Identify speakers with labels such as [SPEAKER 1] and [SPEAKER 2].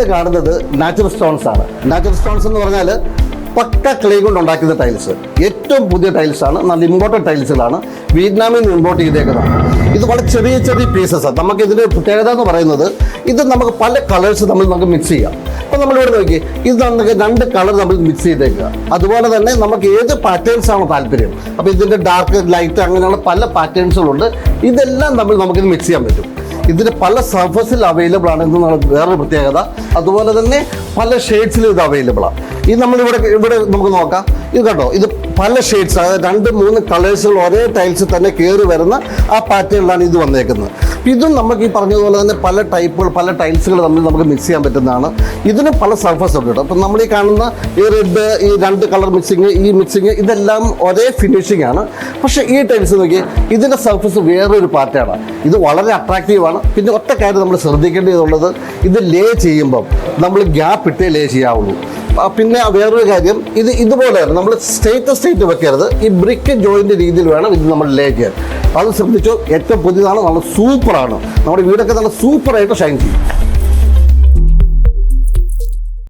[SPEAKER 1] ഇന്ന് കാണുന്നത് natural stones ആണ്. നാച്ചുറൽ സ്റ്റോൺസ് എന്ന് പറഞ്ഞാൽ പക്ക ക്ലേ കൊണ്ട് ഉണ്ടാക്കുന്ന ടൈൽസ് ഏറ്റവും പുതിയ ടൈൽസ് ആണ്. നല്ല ഇമ്പോർട്ടന്റ് ടൈൽസുകളാണ് വിയറ്റ്നാമിൽ നിന്ന് ഇമ്പോർട്ട് ചെയ്തേക്കുന്നതാണ്. ഇത് വളരെ ചെറിയ ചെറിയ പീസസ് ആണ്. നമുക്ക് ഇതിന്റെ പ്രത്യേകത എന്ന് പറയുന്നത് ഇത് നമുക്ക് പല കളേഴ്സ് നമ്മൾ നമുക്ക് മിക്സ് ചെയ്യാം. അപ്പോൾ നമ്മളിവിടെ നോക്കി ഇത് നമുക്ക് രണ്ട് കളർ നമ്മൾ മിക്സ് ചെയ്തേക്കുക. അതുപോലെ തന്നെ നമുക്ക് ഏത് പാറ്റേൺസ് ആണോ താല്പര്യം? അപ്പോൾ ഇതിന്റെ ഡാർക്ക് ലൈറ്റ് അങ്ങനെയുള്ള പല പാറ്റേൺസുകളുണ്ട് ഇതെല്ലാം നമ്മൾ നമുക്കിത് മിക്സ് ചെയ്യാൻ പറ്റും. ഇതിന് പല സർഫസിൽ അവൈലബിൾ ആണ് എന്നുള്ള വേറൊരു പ്രത്യേകത. അതുപോലെ തന്നെ പല ഷെയ്ഡ്സിലും ഇത് അവൈലബിൾ ആണ്. ഇത് നമ്മളിവിടെ ഇവിടെ നമുക്ക് നോക്കാം. ഇത് കേട്ടോ ഇത് പല ഷെയ്ഡ്സ് അതായത് രണ്ട് മൂന്ന് കളേഴ്സുകൾ ഒരേ ടൈൽസിൽ തന്നെ കയറി വരുന്ന ആ പാറ്റേണിലാണ് ഇത് വന്നേക്കുന്നത്. ഇതും നമുക്ക് ഈ പറഞ്ഞതുപോലെ തന്നെ പല ടൈപ്പുകൾ പല ടൈൽസുകൾ തമ്മിൽ നമുക്ക് മിക്സ് ചെയ്യാൻ പറ്റുന്നതാണ്. ഇതിന് പല സർഫസ് ഉണ്ട്. കേട്ടോ അപ്പം നമ്മൾ ഈ കാണുന്ന ഈ റെഡ് ഈ രണ്ട് കളർ മിക്സിങ് ഈ മിക്സിങ് ഇതെല്ലാം ഒരേ ഫിനിഷിംഗ് ആണ്. പക്ഷേ ഈ ടൈൽസ് നോക്കി ഇതിന്റെ സർഫസ് വേറൊരു പാറ്റേണാണ് ഇത് വളരെ അട്രാക്റ്റീവാണ് പിന്നെ ഒറ്റ കാര്യം നമ്മൾ ശ്രദ്ധിക്കേണ്ടതുള്ളത് ഇത് ലേ ചെയ്യുമ്പം നമ്മൾ ഗ്യാപ്പ് ഇട്ടേ ലേ ചെയ്യാവുള്ളൂ. പിന്നെ വേറൊരു കാര്യം ഇത് ഇതുപോലെ നമ്മൾ സ്റ്റേറ്റ് സ്റ്റേറ്റ് വെക്കരുത്. ഈ ബ്രിക്ക് ജോയിന്റ് രീതിയിൽ വേണം ഇത് നമ്മൾ ലേ ചെയ്യാൻ. അത് ശ്രദ്ധിച്ചു. ഏറ്റവും പുതിയതാണ് നല്ല സൂപ്പറാണ്. നമ്മുടെ വീടൊക്കെ നല്ല സൂപ്പറായിട്ട് ഷൈൻ ചെയ്യും.